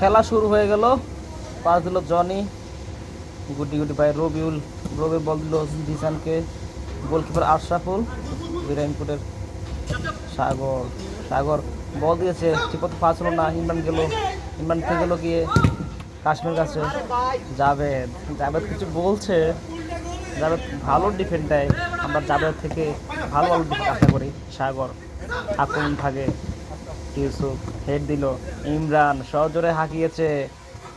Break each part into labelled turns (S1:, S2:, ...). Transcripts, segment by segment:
S1: খেলা শুরু হয়ে গেল। পাস দিল জনি। গুটি গুটি পায় রবিউল। রবি বল দিল জিসানকে গোলকিপার আশরাফুল। বিরাইনপুরের সাগর। সাগর বল দিয়েছে। ঠিকমতো পাস হলো না। ইমরান গেল। ইমরান থেকে গেল গিয়ে কাশ্মীর কাছে। জাভেদ। জাভেদ কিছু বলছে। জাভেদ ভালো ডিফেন্ড দেয়। আমরা জাভেদ থেকে ভালো ভালো ডিফেন্ড আশা করি। সাগর আক্রমণ থাকে ইউসুফ, হেড দিল, ইমরান সজোরে হাঁকিয়েছে।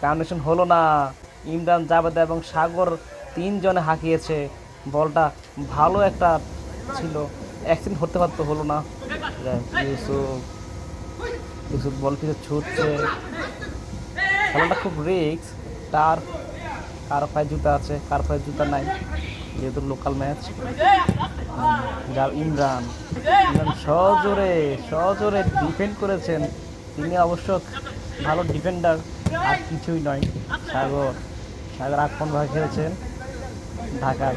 S1: কানেকশন হলো না। ইমরান জাভেদ এবং সাগর তিনজনে হাঁকিয়েছে। বলটা ভালো একটা ছিল। অ্যাক্সিডেন্ট হতে পারতো, হলো না। ইউসুফ। ইউসুফ বল কিছু ছুটছে। খেলাটা খুব রিক্স তার কার পায়ে জুতা আছে, কার পায়ে জুতা নাই। যেহেতু লোকাল ম্যাচ যার ইমরান। সজোরে সজোরে ডিফেন্ড করেছেন। তিনি অবশ্য ভালো ডিফেন্ডার আর কিছুই নয়। সাগর সাগর আক্রমণ ভাগ খেলেছেন ঢাকার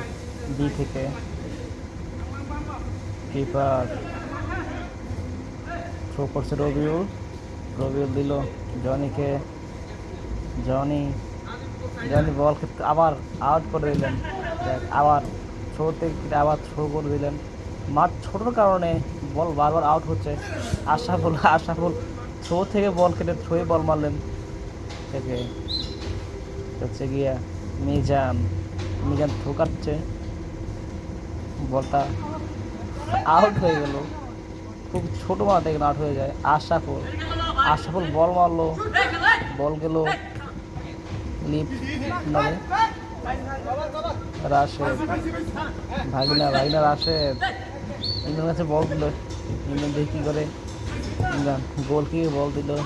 S1: বি থেকে। কিপার থ্রো করছে রবিউল। রবিউল দিল জনিকে। জনি জনি বল আবার আউট করে দিলেন। আবার থ্রো থেকে আবার থ্রো করে দিলেন। মাঠ ছোটোর কারণে বল বারবার আউট হচ্ছে। আশাফুল আশাফুল থ্রো থেকে বল কেটে থ্রোয়ে বল মারলেন। থেকে হচ্ছে গিয়া মিজান মিজান কাটছে। বলটা আউট হয়ে গেল। খুব ছোটো মাঠে আউট হয়ে যায়। আশাফুল আশাফুল বল মারলো। বল গেল লিপ নামে। রাশেদ, ভাগিনা ভাগিনা রাশেদ। ইমরান কাছে বল দিল। ইমরান দেখি কী করে? ইমরান গোল কি বল দিল?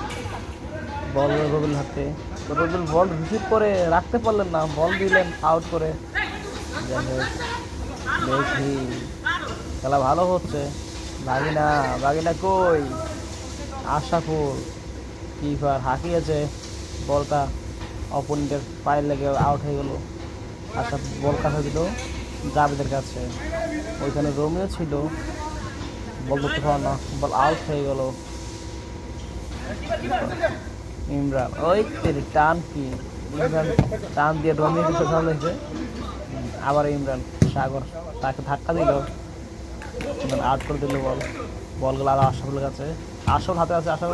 S1: বল রবিল হাতে। রবিল বল রিসিভ করে রাখতে পারলেন না। বল দিলেন আউট করে। দেখি। খেলা ভালো হচ্ছে। ভাগিনা ভাগিনা কই? আশাফুল কিপার হাঁকিয়েছে। বলটা অপোনেন্টের পায়ের লেগে আউট হয়ে গেল। আশা বল কাটা দিল। জাবেদের কাছে। ওইখানে রোমিও ছিল। বল ধরতে পারো না, বল আউট হয়ে গেল। ইমরান, ওই টান কি? ইমরান টান দিয়ে রোমিও কিছু হয়েছে আবার ইমরান, সাগর তাকে ধাক্কা দিল। ইমরান আউট করে দিল বল। বলগুলো আরও আশাফুলের কাছে। আসল হাতে আছে আসল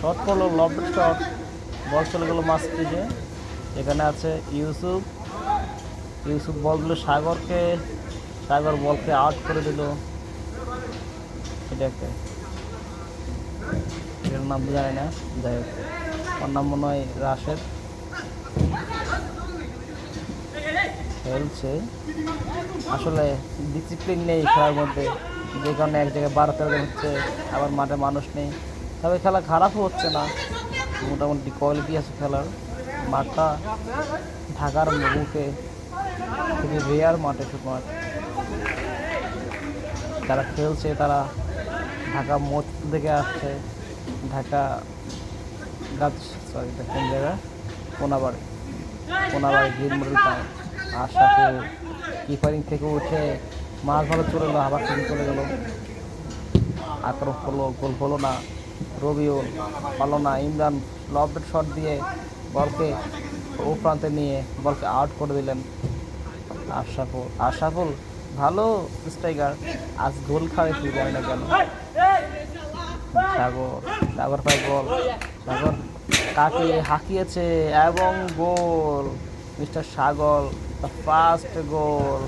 S1: শট করল লবের শট বল চলে গেলো মাছ পিঠে এখানে আছে ইউসুফ ইউসুফ বল দিল সাগরকে সাগর বলকে আউট করে দিল। এটাকে এটার নাম জানি না, যাই হোক। ওর নাম মনে হয় রাশেদ। খেলছে। আসলে ডিসিপ্লিন নেই খেলার মধ্যে। যে কারণে এক জায়গায় বারো তেরো হচ্ছে, আবার মাঠে মানুষ নেই। তবে খেলা খারাপও হচ্ছে না। মোটামুটি কোয়ালিটি আছে খেলার। মাঠটা ঢাকার মুখে। খুবই রেয়ার মাঠে শুধু মাঠ যারা খেলছে তারা ঢাকা মোট থেকে আসছে। ঢাকা গাছ সরি কোন জায়গা? কোনাবাড়ি। কোনাবাড়ি গিরমুড়ি টাউন আশাপুর কিপারিং থেকে উঠে মাছ ভালো চলে গেলো, আবার টিম চলে গেলো। আক্রমণ হলো গোল হলো না। রবিউল পালো না। ইমরান লবের শট দিয়ে বলকে ও প্রান্তে নিয়ে বলকে আউট করে দিলেন। আশাফুল। আশাফুল, ভালো স্ট্রাইকার আজ গোল খাবে কি জানি না কেন? সাগর সাগর পায় গোল। সাগর কাকে হাঁকিয়েছে? এবং গোল। Mister Sagar the first goal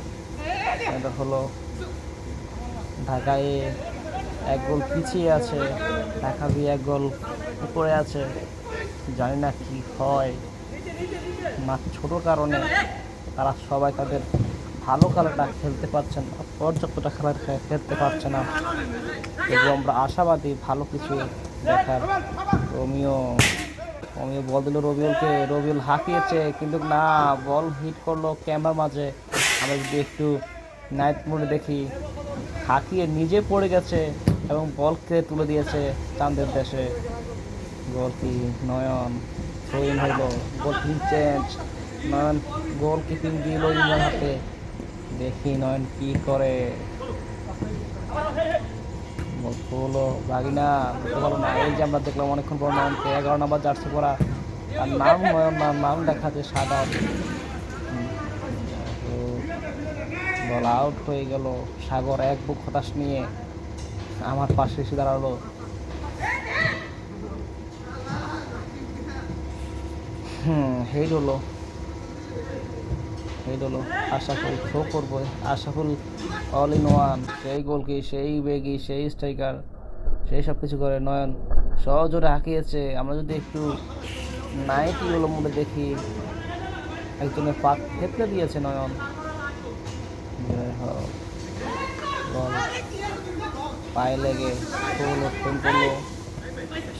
S1: এটা হলো ঢাকায় এক গোল পিছিয়ে আছে। ঢাকা এক গোল উপরে আছে। জানি না কি হয়। মাঠ ছোটোর কারণে তারা সবাই তাদের ভালো খেলাটা খেলতে পারছে না পর্যাপ্তটা খেলা খেলতে পারছে না। এবং আমরা আশাবাদী ভালো কিছু দেখার। রোমিও রোমিও বল দিল রবিউলকে, রবিউল হাঁকিয়েছে, কিন্তু না, বল হিট করল ক্যামেরার মাঝে। আমরা যদি একটু নাইট মোডে দেখি, হাঁকিয়ে নিজে পড়ে গেছে এবং বলকে তুলে দিয়েছে চাঁদের দেশে। গোল কি নয়ন? হইল, গোল চেঞ্জ? নয়ন গোল কিপিং দিল ইমরান হাতে। দেখি নয়ন কি করে। বাগিনা বলতে পারো না, এই যে আমরা দেখলাম অনেকক্ষণ পর নয়নকে এগারো নাম্বার জার্সি পরা। আর নাম নয়ন না নাম দেখা যায় সাদা। বল আউট হয়ে গেল। সাগর এক বুক হতাশ নিয়ে আমার পাশে এসে দাঁড়াল। হুম, হেড হলো। আশাফুল, থ্রো করব। আশাফুল অল ইন ওয়ান সেই গোলকি সেই বেগি সেই স্ট্রাইকার সেই সব কিছু করে। নয়ন সহজরে হাঁকিয়েছে। আমরা যদি একটু নাইটি মনে দেখি, একজনের পাক ক্ষেত্রে দিয়েছে নয়ন। বল। পায়ে লেগে হলো ফোন করল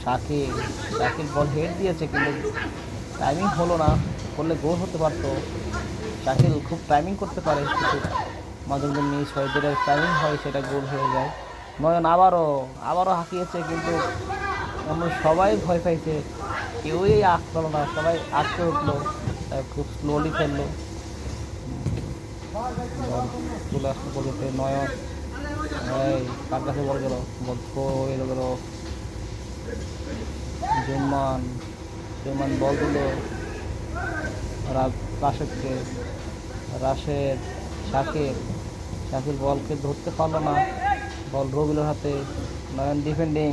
S1: শাকিল। শাকিল বল হেড দিয়েছে, কিন্তু টাইমিং হলো না। করলে গোল হতে পারতো। শাকিল খুব টাইমিং করতে পারে, কিন্তু মাঝে মিস হয় যেটা টাইমিং হয়, সেটা গোল হয়ে যায়। নয়ন আবারও আবারও হাঁকিয়েছে, কিন্তু আমরা সবাই ভয় পাইছে। কেউই আঁকলো না, সবাই আঁকতে উঠল খুব স্লোলি বল চলে আসলো পর্যন্ত নয়ন কার কাছে বল গেল? বল হয়ে গেল। জুম্মান জুম্মান বল দিল। রাশেদকে রাশেদ শাকিল শাকিল বলকে ধরতে পারল না। বল রবিলের হাতে, নয়ন ডিফেন্ডিং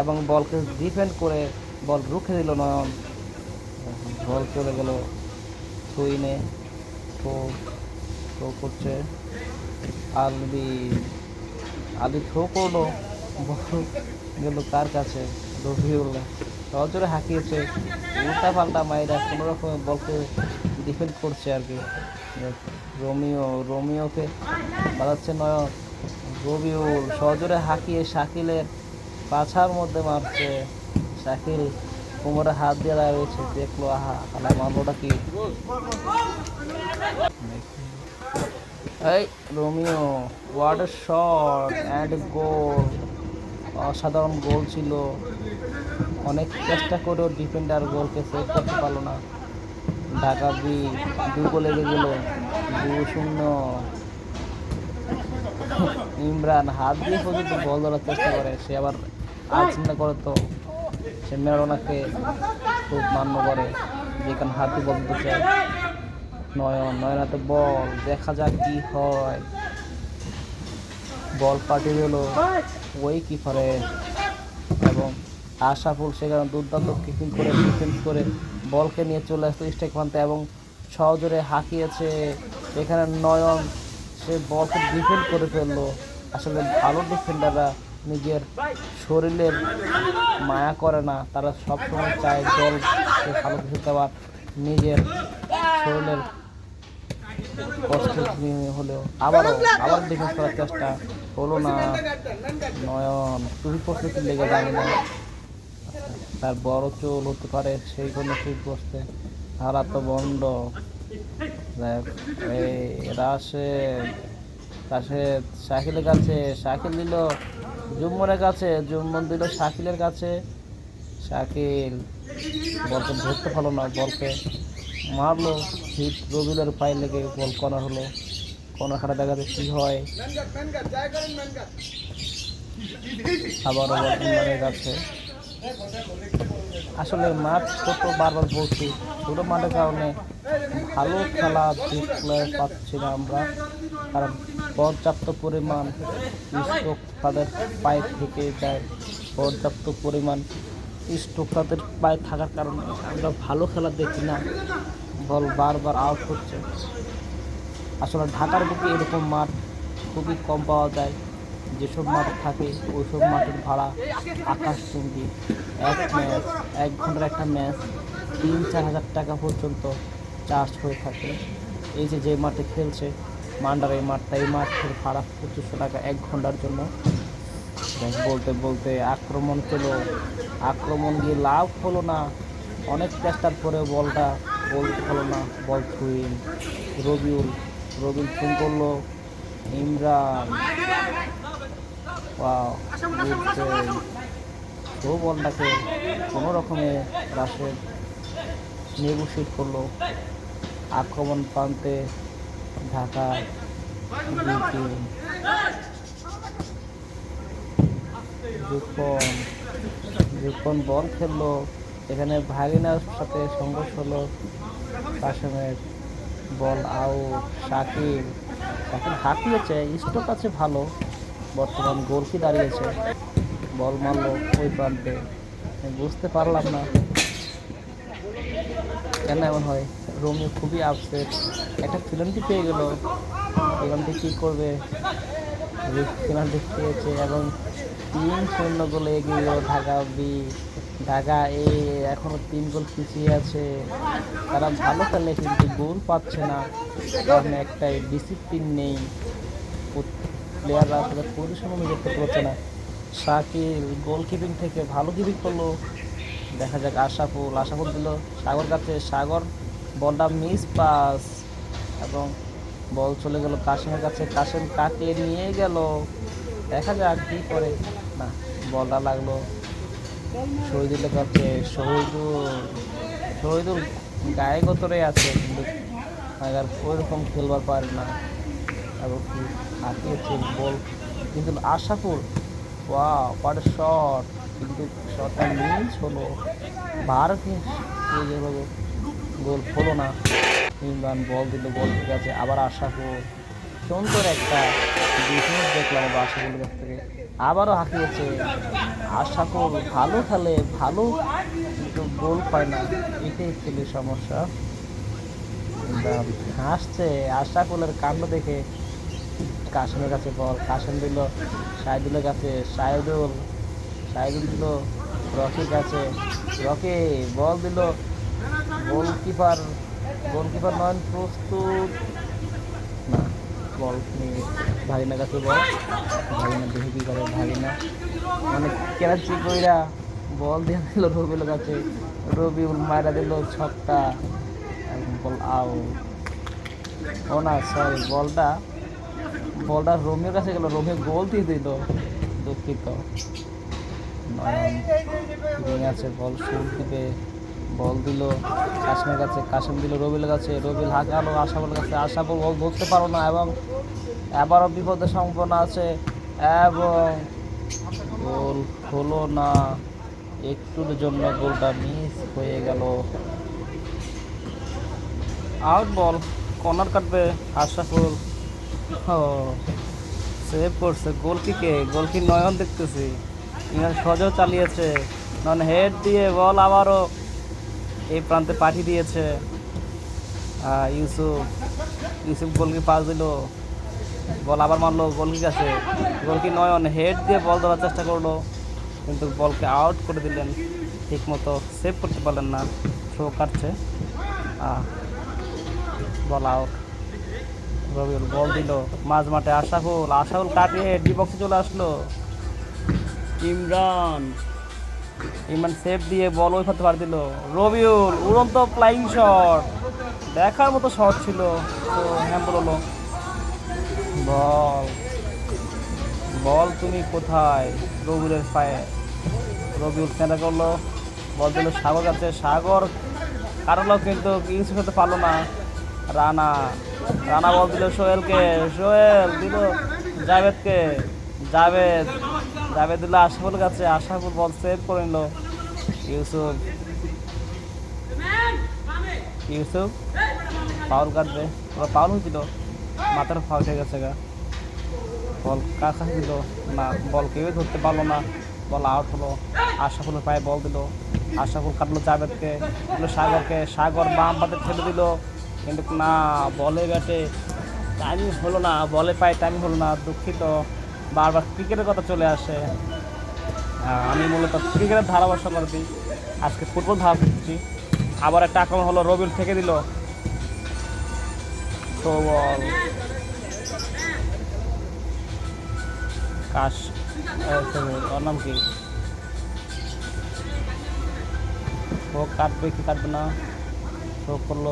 S1: এবং বলকে ডিফেন্ড করে বল রুখে দিল নয়ন। বল চলে গেল থুইনে থ্রো থ্রো করছে আলবি। আলি থ্রো করল। বল গেল কার কাছে? রবিউল সহজরে হাঁকিয়েছে। উল্টা পাল্টা মায়েরা কোনো রকম বলকে ডিফেন্ড করছে আর কি। রোমিও, রোমিওকে বাজাচ্ছে নয়ন। রবিউল সহজরে হাঁকিয়ে শাকিলের পাছার মধ্যে মারছে। শাকিল কোমরে হাত দিয়ে রয়েছে দেখল, আহা আলা মারলোটা কি? এই Romeo ward shot and goal অসাধারণ গোল ছিল। অনেক চেষ্টা করেও ডিফেন্ডার গোলকে সেভ করতে পারল না। ঢাকা বি দু গোলে গেল দু শূন্য ইমরান হাত দিয়ে পর্যন্ত বল ধরার চেষ্টা করে সে আবার আর চিন্তা করে তো। সে মেরোনাকে খুব মান্য করে যেখানে হাত দিয়ে বল দিতে চায়। নয়ন নয়ন হাতে বল দেখা যাক কি হয়। বল পাঠিয়ে দিল ওই কি এবং আশাফুল সেখানে দুর্দান্ত কিপিং করে ডিফেন্স করে, বলকে নিয়ে চলে আসতো স্ট্রাইক প্রান্তে এবং সহজরে হাঁকিয়েছে এখানে নয়ন। সে বলকে ডিফেন্ড করে ফেলল। আসলে ভালো ডিফেন্ডাররা নিজের শরীরের মায়া করে না। তারা সবসময় চায় দল ভালো কিছু দেওয়ার। নিজের শরীরের কষ্ট হলেও আবারও আবার ডিফেন্স করার চেষ্টা হলো না নয়ন। তুমি প্রস্তুতি লেগে জানি না তার বড় চুল হতে পারে সেই কোনো ঠিক করতে হারা তো দেখ, এই রাশেদ রাশেদ, শাকিলের কাছে, শাকিল দিল। জুম্মনের কাছে, জুম্মন দিল শাকিলের কাছে। শাকিল বলকে ধরতে পারল না বলকে মারলো। হিট রবিলের পায়ে লেগে বল কর্নার হলো। কর্নার খাটা দেখাতে কী হয়? আবারও বল ইমরানের কাছে। আসলে মাঠ ছোট, বারবার বলছি, ছোট মাঠের কারণে ভালো খেলা দেখলে পাচ্ছি না আমরা। কারণ পর্যাপ্ত পরিমাণ স্টোক তাদের পায়ে থেকে যায়। পর্যাপ্ত পরিমাণ স্টোক তাদের পায়ে থাকার কারণে আমরা ভালো খেলা দেখি না। বল বারবার আউট হচ্ছে। আসলে ঢাকার বুকে এরকম মাঠ খুবই কম পাওয়া যায়। যেসব মাঠ থাকে, ওইসব মাঠের ভাড়া আকাশচুম্বী এক ম্যাচ, এক ঘণ্টার একটা ম্যাচ, তিন, চার হাজার টাকা পর্যন্ত চার্জ হয়ে থাকে। এই যে যে মাঠে খেলছে, মান্ডার, এই মাঠটা, এই মাঠের ভাড়া পঁচিশশো টাকা এক ঘণ্টার জন্য। বলতে বলতে আক্রমণ পেল। আক্রমণ গিয়ে লাভ হলো না। অনেক চেষ্টার পরে বলটা বলতে হলো না, বল থুইন রবিউল রবিউল ফোন করল, ইমরান। তো বলটাকে কোনো রকমে রাশেদ নেগোশিয়েট করল। আক্রমণ প্রান্তে ঢাকা জুপন বল খেললো। এখানে ভাগিনার সাথে সংঘর্ষ হলো। কাশেমের বল আউট শাকিব শাকিব হাঁকিয়েছে স্টোক আছে ভালো। বর্তমান গোলকি দাঁড়িয়েছে। বল মারলো ওই প্রান্তে। বুঝতে পারলাম না কেন এমন হয়। রোমিও খুবই আপসেট একটা পেনাল্টি পেয়ে গেল। পেনাল্টি কী করবে? পেনাল্টি পেয়েছে এবং তিন শূন্য গোলে এগিয়ে গেল ঢাকা বি ঢাকা এ এখনও তিন গোল পিছিয়ে আছে। তারা ভালো খেলে কিন্তু গোল পাচ্ছে না। কারণ একটাই ডিসিপ্লিন নেই। প্লেয়াররা আসলে পজিশন অনুযায়ী করতে পারছে না। শাকিল গোলকিপিং থেকে ভালো কিপিং করল। দেখা যাক আশাফুল আশাফুল দিল সাগর কাছে। সাগর, বলটা মিস পাস এবং বল চলে গেল কাশিমের কাছে। কাশিম কাকে নিয়ে গেল। দেখা যাক কি করে। না, বলটা লাগল। শহীদুলের কাছে। শহীদুল শহীদুল গায়ে গতরে আছে। কিন্তু আগার ওইরকম খেলবার পারে না। এবং হাতিয়েছে বল কিন্তু আশাফুল ওয়া হোয়াট শট কিন্তু শটটা মিস হলো। ভারত গেল গোল হলো না। ইমরান বল দিল, বল ঠিক আছে আবার আশাফুল সুন্দর একটা ডিফেন্স দেখলাম আবার আশাফুলের কাছ থেকে। আবারও হাঁকিয়েছে। আশাফুল ভালো খেলে, ভালো কিন্তু গোল পায় না। এটাই ছেলে সমস্যা। হাসছে। আশাফুলের কাণ্ড দেখে কাশিমের কাছে বল, কাশিম দিল, সাইদুলের কাছে, সাইদুল সাইদুল দিল, রকির কাছে, রকি, বল দিল, গোলকিপার গোলকিপার নয়ন প্রস্তুত। না, বল নিয়ে ভাগিনার কাছে বল। ভাগিনা দেখে কী করে? ভাগিনা মানে কেরাচি কইরা বল দিয়ে দিল রবিউলের কাছে। রবিউল মারা দিল ছক্কা। বল আউট ও না সরি বলটা বলটা রোমিওর কাছে গেল, রোমিও গোল দিয়ে দিল। দুঃখিত। আছে, বল শুট দিবে, বল দিল কাশ্মীর কাছে, কাশ্মীর দিল রবিলের কাছে, রবিল হাঁকালো আশাবলের কাছে, আশাবল বল ধরতে পারো না এবং আবারও বিপদের সম্ভাবনা আছে এবং গোল হলো না। একটুর জন্য গোলটা মিস হয়ে গেল। আউট বল, কর্নার কাটবে আশাফুল ও সেভ করছে গোল কিকে গোল কি নয়ন দেখতেছি। সজও চালিয়েছে নন হেড দিয়ে বল আবারও এই প্রান্তে পাঠিয়ে দিয়েছে। ইউসুফ ইউসুফ গোলকি পাস দিল। বল আবার মারলো গোলকি কাছে গোলকি নয়ন হেড দিয়ে বল দেওয়ার চেষ্টা করল, কিন্তু বলকে আউট করে দিলেন। ঠিক মতো সেভ করতে পারলেন না শো কাটছে। বল আউট রবিউল, বল দিল। মাঝ মাঠে আশাফুল আশাফুল কাটিয়ে ডি বক্সে চলে আসলো। ইমরান ইমরান সেভ দিয়ে বল ওই ফাতে পার দিল। রবিউল, উড়ন্ত ফ্লাইং শট দেখার মতো শট ছিল। তো হ্যাম্পল হলো। বল। বল, তুমি কোথায়? রবিউলের পায়ে। রবিউল সেন্টার করল। বল দিল সাগর কাছে। সাগর কারণও কিন্তু কিছু করতে পারল না। রানা রানা বল দিল সোহেলকে, সোহেল দিল জাভেদকে, জাভেদ জাভেদ দিল আশাফুল কাছে, আশাফুল বল সেভ করে নিল ইউসুফ। ইউসুফ, ফাউল কাটবে ওরা ফাউল হয়েছিল, মাথার ফাউল হয়ে গেছে গা। বল কার কাছে দিল না, বল কেউই ধরতে পারল না, বল আউট হলো আশাফুলের পায়ে বল দিল, আশাফুল কাটলো জাভেদকে সাগরকে, সাগর বাম পাতে ছেড়ে দিল। কিন্তু না, বলে ব্যাটে টাইমিং হলো না, বলে পায়ে টাইমিং হলো না, দুঃখিত। বারবার ক্রিকেটের কথা চলে আসে। আমি মূলত ক্রিকেটের ধারাভাষ্য করে দিই। আজকে ফুটবল ধারা দিচ্ছি। আবার একটা আক্রমণ হলো রবির থেকে দিল। তো বল কাশ ওর নাম কি? ও কাটবে কি কাটবে না? শো করল।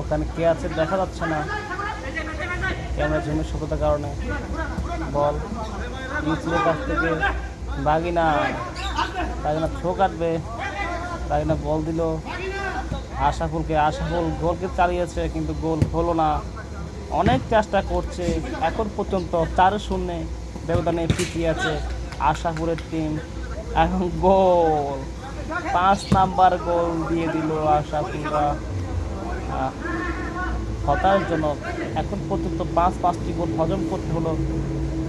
S1: ওখানে কে আছে দেখা যাচ্ছে না। ক্যামেরা ঝুমের সততার কারণে। বল। ইউসুফের কাছ থেকে বাগিনা। বাগিনা থ্রো কাটবে। বাগিনা বল দিল। আশাফুলকে আশাফুল গোলকে চালিয়েছে, কিন্তু গোল হলো না। অনেক চেষ্টা করছে। এখন পর্যন্ত চার শূন্যে ব্যবধানে পিছিয়ে আছে আশাপুরের টিম এখন গোল। পাঁচ নাম্বার গোল দিয়ে দিল আশাফুলরা। হতাশজনক। এখন পর্যন্ত পাঁচ, পাঁচটি গোল হজম করতে হলো।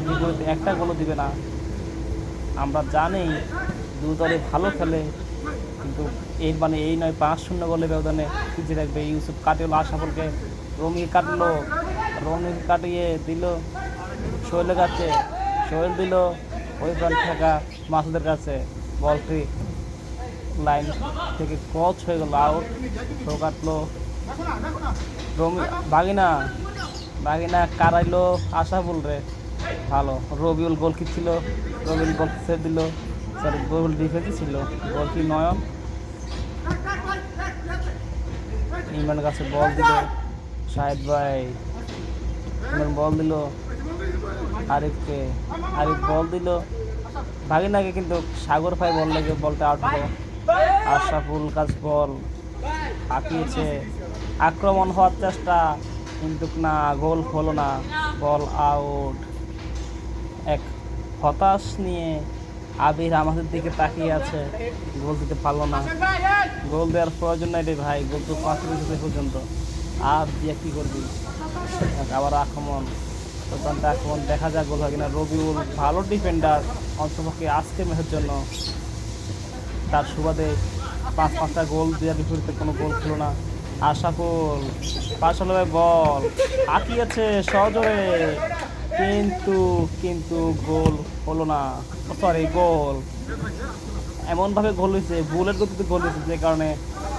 S1: বিপরীতে একটা গোলও দিবে না। আমরা জানি দু দলে ভালো খেলে, কিন্তু এর মানে এই নয়, পাঁচ শূন্য গোলে ব্যবধানে পিছিয়ে রাখবে ইউসুফ কাটিয়ে আশাফুলকে রমি কাটলো। রমি কাটিয়ে দিল শৈলের কাছে শৈল দিল ওই প্রান্ত থাকা মাসুদের কাছে। বলটি লাইন থেকে ক্রচ হয়ে গেল, আউট। শো কাটলো বাগিনা বাগিনা কারাইলো আশা আশাফুল রে। ভালো। রবিউল গোল ছিল, রবিউল গোল সেভ দিল। সরি গোল ডিফেন্সই ছিল। গোল কি নয়ন। ইমরান কাছে বল দিল। শাহেদ ভাই, ইমরান বল দিল। আরিফকে, আরিফ বল দিল। ভাগিনাকে কিন্তু সাগর ভাই বল লেগে বলটা আউট হলো। আশরাফুল কাজ বল হাঁকিয়েছে। আক্রমণ হওয়ার চেষ্টা, কিন্তু না, গোল হলো না। Ball out. এক হতাশ নিয়ে আবির আমাদের দিকে তাকিয়ে আছে। গোল দিতে পারল না। গোল দেওয়ার প্রয়োজন নাই রে ভাই। গোল তো পাঁচ মিনিট পর্যন্ত। আর দিয়ে কী করবি? আবার আক্রমণ। অত্যন্ত আক্রমণ দেখা যাক গোল হয় কিনা। রবিউল ভালো ডিফেন্ডার অন্তপক্ষে আজকে ম্যাচের জন্য। তার সুবাদে পাঁচ পাঁচটা গোল দেওয়ার বিপরীতে কোনো গোল ছিল না। আশাফুল পাশালে বল। আঁকিয়েছে সজোরে, কিন্তু কিন্তু গোল হলো না। Sorry goal. এমনভাবে গোল হয়েছে গোলের গতিতে গোল হয়েছে, যে কারণে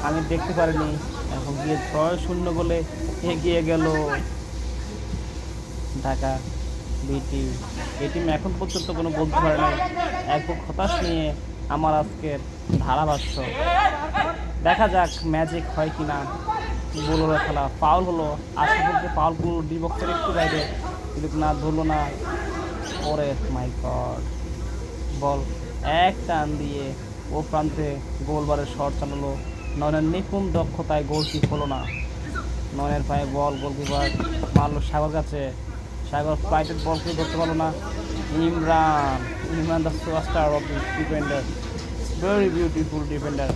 S1: আমি দেখতে পারিনি। এখন গিয়ে ছয় শূন্য গোলে এগিয়ে গেল ঢাকা বিটি এই এখন পর্যন্ত কোনো বলতে পারে না একক হতাশ নিয়ে আমার আজকের ধারাভাষ্য। দেখা যাক ম্যাজিক হয় কি না বোলোর খেলা পাউল হলো। আশা করতে ফাউলগুলো ডি বক্সের একটু বাইরে। কিন্তু না, ধরলো না। ওরে মাই গড বল এক টান দিয়ে ও প্রান্তে গোলবারের শট চালালো। নয়নের নিপুণ দক্ষতায় গোলটি হলো না। নয়নের পায়ে বল গোলকিপার মারলো সাগর কাছে। সাগর ফ্লাইটের বল কেউ ধরতে পারল না। Imran Imran the superstar of this defender very beautiful defender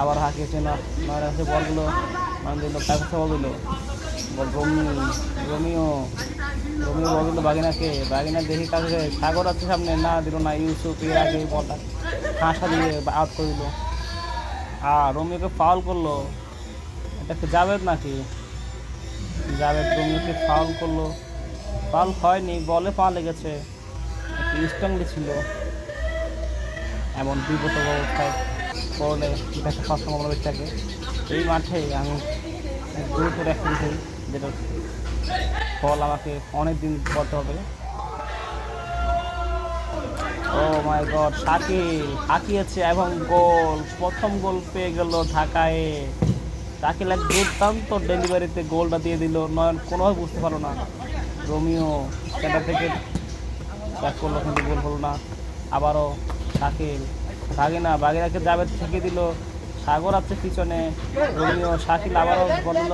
S1: আবার হাঁকিয়েছে না নয়নের কাছে বলগুলো নয়ন দিল তার কাছে বল দিল রমি, রমিও রমিও বল দিল বাগিনাকে, বাগিনা দেখি কাছে সাগর আছে সামনে, না দিল না, ইউসুফ এর আগে বলটা হাসা দিয়ে আউট করে দিল। আর রমিওকে ফাউল করল, এটা কি জাভেদ নাকি? জাভেদ রমিওকে ফাউল করল। ফাউল হয়নি, বলে পা লেগেছে। স্ট্রংলি ছিল। এমন বিপদ অবস্থায় পড়লে দেখা সব সম্ভাবনা বেশি থাকে। এই মাঠে আমি গুরুত্ব দিই যেটা ফল আমাকে অনেক দিন করতে হবে। ও মাই গড শাকিল হাঁকিয়েছে এবং গোল, প্রথম গোল পেয়ে গেল ঢাকায়। শাকিল এক দুর্দান্ত ডেলিভারিতে গোলটা দিয়ে দিল, নয়ন কোনোভাবে বুঝতে পারল না। রোমিও সেটা থেকে ব্যাক করল, কিন্তু গোল হলো না। আবারও শাকিল বাগিনা বাগিনাকে যাবে থেকে দিল। সাগর আছে পিছনে, রোমিও, শাকিল আবারও বলল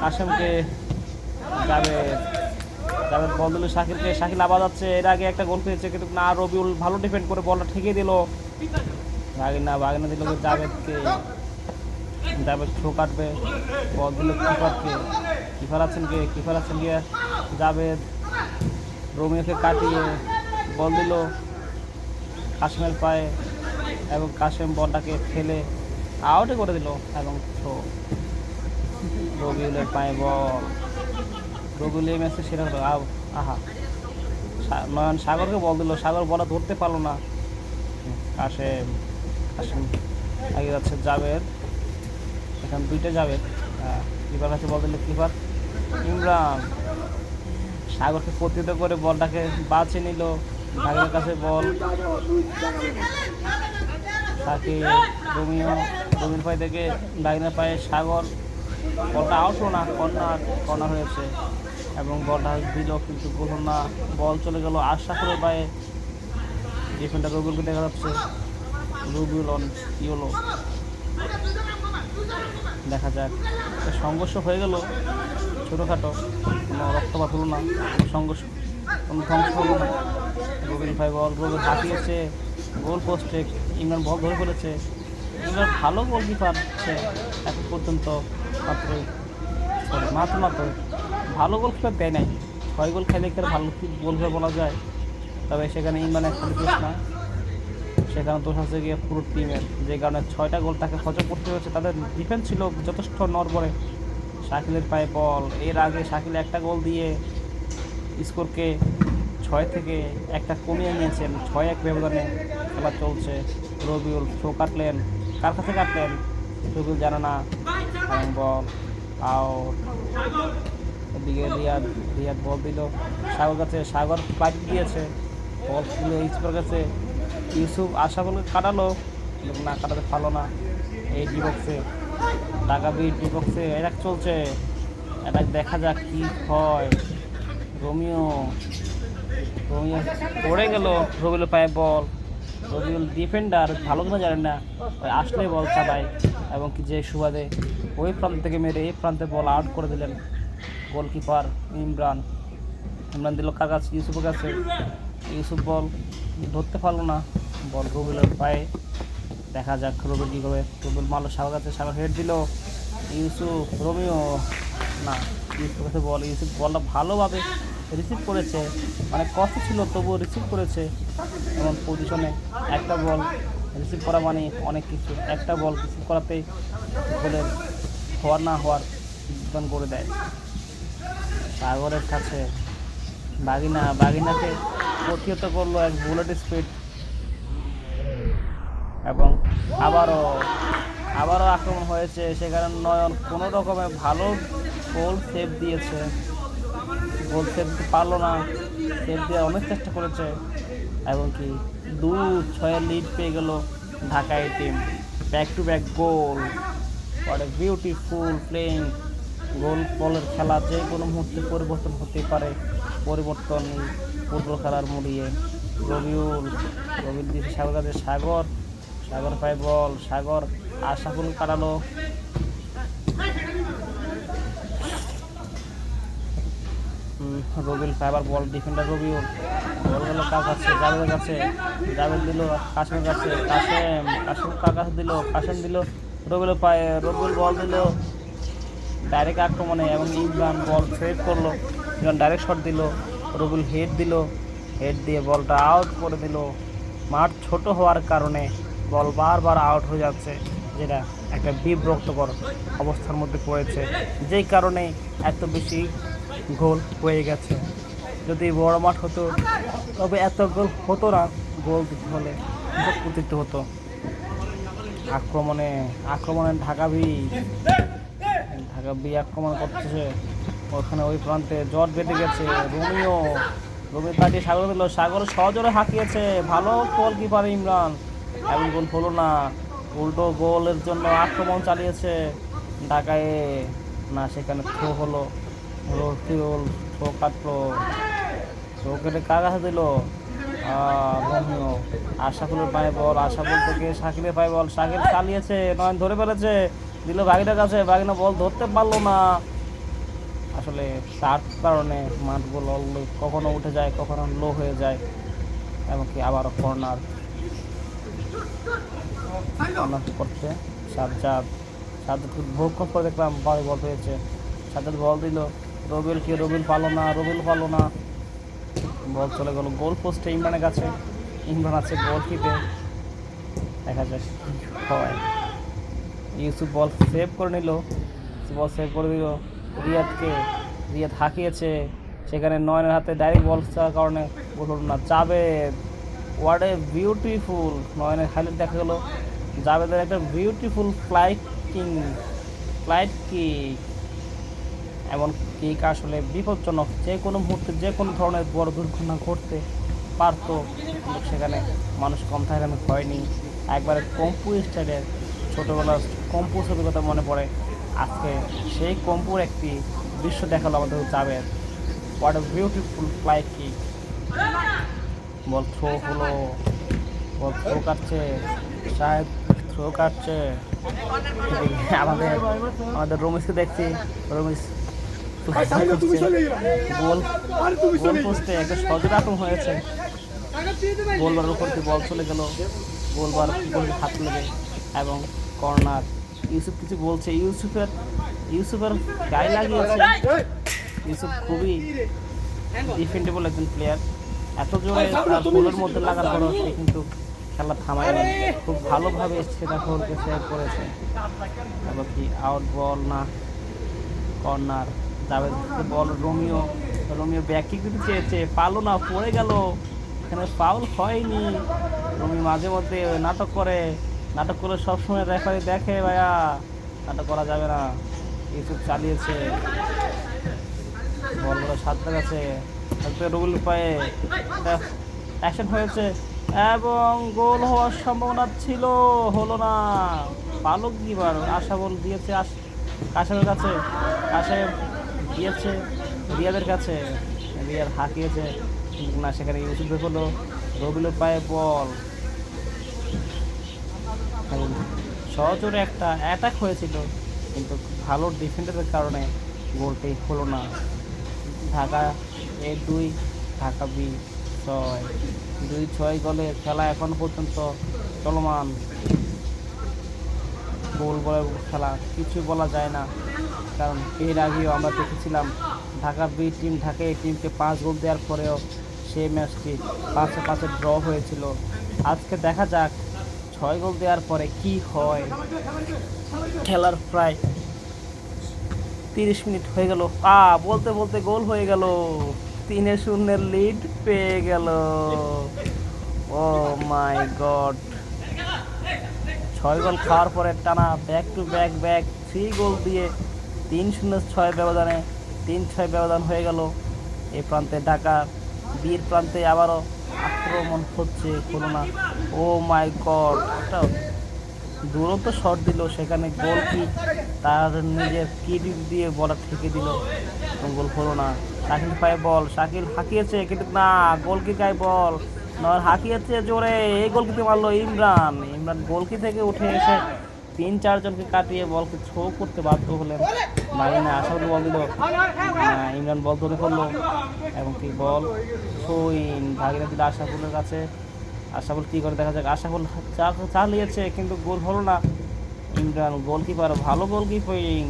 S1: কাশেমকে যাবে যাবে বল দিল শাকিলকে, শাকিল আবার যাচ্ছে। এর আগে একটা গোল পেয়েছে কিন্তু না, রবিউল ভালো ডিফেন্ড করে বলটা ঠেকিয়ে দিল। বাগিনা বাগিনা দিল জাভেদকে জাভেদ থ্রো কাটবে, বল দিল কিপারকে। কিপার আছেন কে? কিপার আছেন গিয়ে জাভেদ রোমিওকে কাটিয়ে বল দিল কাশেমের পায়ে। এবং কাশেম বলটাকে ফেলে আউটে করে দিল এবং থ্রো রবিউলের পায়ে বল। রবিউল এই ম্যাচে সেরা হলো, আউ, আহা। নয়ন সাগরকে বল দিল, সাগর বলা ধরতে পারল না। কাশেম কাশেম আগে যাচ্ছে জাভেদ এখন দুইটা যাবে কিপার কাছে বল দিল কিপার ইমরান। সাগরকে প্রতিহত করে বলটাকে বাঁচে নিল। সাগরের কাছে বল। তাকে রোমিও রবির পায়ে থেকে ডাইনের পায়ে সাগর বলটা আউট হলো না কর্নার কর্নার হয়েছে এবং বলটা দিল, কিন্তু গোল না। বল চলে গেল আশরাফুলের পায়ে। ডিফেন্ডার রবিউলকে দেখা যাচ্ছে রবিউল অন ইয়েলো। দেখা যাক সংঘর্ষ হয়ে গেল ছোটোখাটো, কোনো রক্তপাত হলো না সংঘর্ষ, কোনো ধ্বংস হলো না। রবিন ভাই বল রবিন হাঁটিয়েছে গোল পোস্টে ইমরান বল ধরে ফেলেছে। শাকিলের ভালো গোলকিপার সে এখন পর্যন্ত মাত্র মাত্র মাত্র ভালো গোলকিপার দেয় নাই। ছয় গোল খেলে আর ভালো গোলকিপার বলা যায়? তবে সেখানে ইমরান একটা দোষ না। সেখানে দোষ আছে গিয়ে পুরো টিমের। যে কারণে ছয়টা গোল তাকে হজম করতে হয়েছে। তাদের ডিফেন্স ছিল যথেষ্ট নড়বড়ে। শাকিলের পায়ে বল। এর আগে শাকিল একটা গোল দিয়ে স্কোরকে ছয় থেকে একটা কমিয়ে নিয়েছেন। ছয় এক ব্যবধানে খেলা চলছে। রবিউল থ্রো কাটলেন। কার কাছে কাটলেন? রবিউল জানে না। Ball out. এদিকে রিয়াদ রিয়াদ বল দিল। সাগর কাছে, সাগর পাইপ দিয়েছে। বল ছিল ইস্কোর কাছে। ইউসুফ আশা বলে কাটালো। না, কাটাতে পারল না। এই ডিবক্সে ডাকাবি ডিবক্সে এরাক চলছে। এটা দেখা যাক কি হয়। রোমিও পড়ে গেল, রবিউল পায়ে বল। রবিউল ডিফেন্ডার ভালো করে জানেন না আসলে বল চালায় এবং কি যে সুবাদে ওই প্রান্ত থেকে মেরে এই প্রান্তে বল আউট করে দিলেন গোলকিপার ইমরান। ইমরান দিল কার কাছে? ইউসুফের কাছে। ইউসুফ বল ধরতে পারল না। বল রবিউলের পায়ে। দেখা যাক রবিউল কী করবে রবিউল মারলো সাগর কাছে, সাগর হেড দিল। ইউসুফ, রোমিও, না, ইউসুফের কাছে বল। ইউসুফ বলটা ভালোভাবে রিসিভ করেছে মানে কষ্ট ছিল, তবুও রিসিভ করেছে। এমন পজিশনে একটা বল রিসিভ করা মানে অনেক কিছু। একটা বল রিসিভ করাতেই গোলের হওয়ার না হওয়ার সিদ্ধান্ত করে দেয়। সাগরের কাছে বাগিনা, বাগিনাকে প্রতিহত করল এক বুলেট স্পিড এবং আবারও আবারও আক্রমণ হয়েছে। সেখানে নয়ন কোনো রকমে ভালো গোল সেভ দিয়েছে। গোল সেভ দিতে পারল না সেভ দেওয়ার অনেক চেষ্টা করেছে। এবং কি দু ছয়ের লিড পেয়ে গেল ঢাকাই team back to back goal পরে বিউটিফুল প্লেইং গোল বলের খেলা যে কোনো মুহূর্তে পরিবর্তন হতে পারে। পরিবর্তন ফুটবল খেলার মুড়িয়ে। রবিউল রবিউল দিয়েছে সাগর সাগর সাগর পায় বল, সাগর আশাফুল কাটালো। হুম, রবিউল ফাইবার বল ডিফেন্ডার রবিউল বল গেল কার কাছে? জাভেদের কাছে। জাভেদ দিল কাশেমের কাছে। কাশেম কাশেম কার কাছে দিল? কাশেম দিল রবিউল পায়ে রবিউল বল দিল। ডাইরেক্ট আক্রমণে এবং ইমরান বল সেভ করল। ইমরান ডাইরেক্ট শট দিল। রবিউল হেড দিল। হেড দিয়ে বলটা আউট করে দিল। মাঠ ছোট হওয়ার কারণে বল বারবার আউট হয়ে যাচ্ছে যেটা একটা বিব্রক্তকর অবস্থার মধ্যে পড়েছে। যেই কারণে এত বেশি গোল হয়ে গেছে। যদি বড় মাঠ হতো, তবে এত গোল হতো না, গোল হলে প্রতিতে হতো। আক্রমণে আক্রমণে ঢাকা বি ঢাকা বি আক্রমণ করতেছে। ওখানে ওই প্রান্তে জট বেঁধে গেছে, রোমিও রোমিও কাটিয়ে সাগর দিল। সাগর সজোরে হাঁকিয়েছে, ভালো গোল কিপার ইমরান। এমন গোল হলো না, উল্টো গোলের জন্য আক্রমণ চালিয়েছে ঢাকায়। না, সেখানে থ্রো হলো। রফিউল থ্রো কাটলো। থ্রো কেটে কার কাছে দিল রোমিও আশাফুলের পায়ে বল। আশাফুল থেকে শাকিলের পায়ে বল। শাকিল চালিয়েছে, নয়ন ধরে ফেলেছে। দিল বাগিটার কাছে। বাগিনা বল ধরতে পারল না। আসলে তার কারণে মাঠগুলো কখনো উঠে যায়, কখনো লো হয়ে যায়। এমনকি আবারও কর্নার। করছে সাজ্জাদ। সাজ্জাদকে ভোগ করে দেখলাম বল হয়েছে সাজ্জাদ বল দিল। রবিলকে রবিল পালো না রবিল পালো না। বল চলে গেল গোল পোস্টে ইমরানের কাছে। ইমরান আছে গোল কিপে দেখা যাক হয়। ইউসুফ বল সেভ করে নিল। বল সেভ করে দিল। রিয়াদকে, রিয়াদ হাঁকিয়েছে। সেখানে নয়নের হাতে ডাইরেক্ট বল চাওয়ার কারণে বলুন না। জাবেদ হোয়াট এ বিউটিফুল নয়নের হাইলাইট দেখা গেলো। জাবেদের একটা beautiful flight king flight kick এমন কিক আসলে বিপজ্জনক যে কোনো মুহূর্তে যে কোনো ধরনের বড় দুর্ঘটনা ঘটতে পারতো। সেখানে মানুষ কম আমি হয়নি। একবারে কম্পু স্টাইলের ছোটোবেলার কম্পু ছবির কথা মনে পড়ে। আজকে সেই কম্পুর একটি দৃশ্য দেখাল আমাদের Jabed what a beautiful flight kick ball throw হলো, বল থ্রো কাটছে, সাহেব থ্রো কাটছে। আমাদের আমাদের রমেশকে দেখছি। রমেশ গোল। পোস্টে একটা সজোর আক্রমণ হয়েছে। গোলবার উপর দিয়ে বল চলে গেল। গোলবার গোল হাত লেগে এবং কর্নার ইউসুফ কিছু বলছে। ইউসুফের ইউসুফের গায়ে লাগিয়েছে। ইউসুফ খুবই ডিফেন্ডেবল একজন প্লেয়ার এত জোরে তার গোলের মধ্যে লাগার পরও সে কিন্তু খেলা থামায় খুব ভালোভাবে সেটা গোলকে সেভ করেছে। এবং কি আউট বল না। Corner Javed ball Romeo Romeo backing দিতে চেয়েছে পারল না, পড়ে গেল। এখানে ফাউল হয়নি। রোমিও মাঝে মধ্যে নাটক করে। নাটক করে সবসময় রেফারি দেখে, ভাইয়া, নাটক করা যাবে না। ইউসুফ চালিয়েছে। বলগুলো সাতটা গেছে রুল পায়ে অ্যাকশন হয়েছে এবং গোল হওয়ার সম্ভাবনা ছিল। হলো না। পালো কিবার আশা বল দিয়েছে আশ কাশেমের কাছে। কাশেম দিয়েছে, রিয়াদের কাছে। রিয়াদ হাঁকিয়েছে, না, সেখানে ইউসুফ হলো রবিলের পায়ে বল। সহজরে একটা অ্যাটাক হয়েছিল, কিন্তু ভালো ডিফেন্ডারের কারণে গোলটি হলো না। ঢাকা এ দুই, ঢাকা বি ছয়। দুই ছয় গোলে খেলা এখন পর্যন্ত চলমান। গোল বলে খেলা, কিছু বলা যায় না। কারণ এর আগেও আমরা দেখেছিলাম ঢাকা বি টিম, ঢাকা এই টিমকে পাঁচ গোল দেওয়ার পরেও সেই ম্যাচটি পাঁচে পাঁচে ড্র হয়েছিল। আজকে দেখা যাক ছয় গোল দেওয়ার পরে কি হয়। খেলার প্রায় তিরিশ মিনিট হয়ে গেল। আ, বলতে বলতে গোল হয়ে গেল। তিনে শূন্যের লিড পেয়ে গেল। Oh my god. ছয় গোল খাওয়ার পরে টানা back to back back three goal দিয়ে তিন শূন্য ছয় ব্যবধানে তিন ছয় ব্যবধান হয়ে গেল। এ প্রান্তে ঢাকা, বীর প্রান্তে আবারও আক্রমণ হচ্ছে হলো না ও মাই গড, একটা দুরন্ত শট দিল, সেখানে গোল কি তার নিজের কিট দিয়ে বলার ঠেকে দিল। গোল হলো না শাকিল পায়ে বল, শাকিল হাঁকিয়েছে, কিন্তু না গোলকি গায়ে বল। নয়, হাঁকিয়েছে জোরে, এই গোলকিতে মারলো ইমরান। ইমরান গোলকি থেকে উঠে এসে তিন চারজনকে কাটিয়ে বলকে ছো করতে বাধ্য হলেন। মারিনা আশাউল বল দিল ইমরান বল ধরে করল এবং কি বল? ছইন ভাগিনা দিল আশাফুলের কাছে। আশাফুল কী করে? দেখা যাক। আশাফুল চালিয়েছে, কিন্তু গোল হলো না। ইমরান গোলকিপার ভালো গোলকিপিং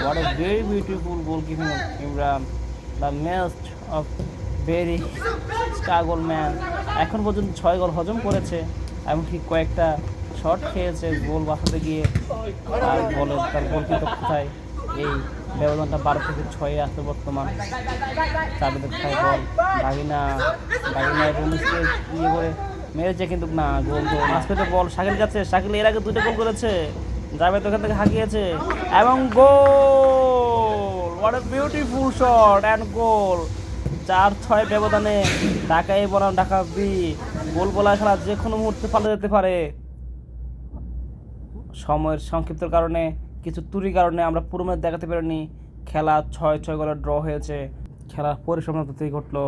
S1: what a very beautiful গোলকিপিং Imran. The messed of very struggle man এখন পর্যন্ত ছয় গোল হজম করেছে, এমনকি কয়েকটা শট খেয়েছে, গোল বাঁচাতে গিয়ে আর বলে তার গোলকিপার কোথায়? এই ব্যবধানটা বারো থেকে ছয়ে আসছে বর্তমান। চাবিদের খায় বল। বাগিনা বাগিনা রুমিসকে ইয়ে করে মেরেছে কিন্তু না, গোল তো মাঝপেটে বল। শাকিল যাচ্ছে। শাকিল এর আগে দুটো গোল করেছে। জাভেদ ওখান থেকে হাঁকিয়েছে। এবং goal! What a beautiful shot and goal চার ছয় ব্যবধানে ঢাকায় বনাম ঢাকা বি। গোল বলা খেলা যে কোনো মুহূর্তে পাল্টে যেতে পারে। সময়ের সংক্ষিপ্ত কারণে, কিছু তুরি কারণে আমরা পুরো ম্যাচ দেখাতে পারিনি। খেলা ছয় ছয় গোলে ড্র হয়েছে। খেলা পরিসমাপ্তি ঘটলো।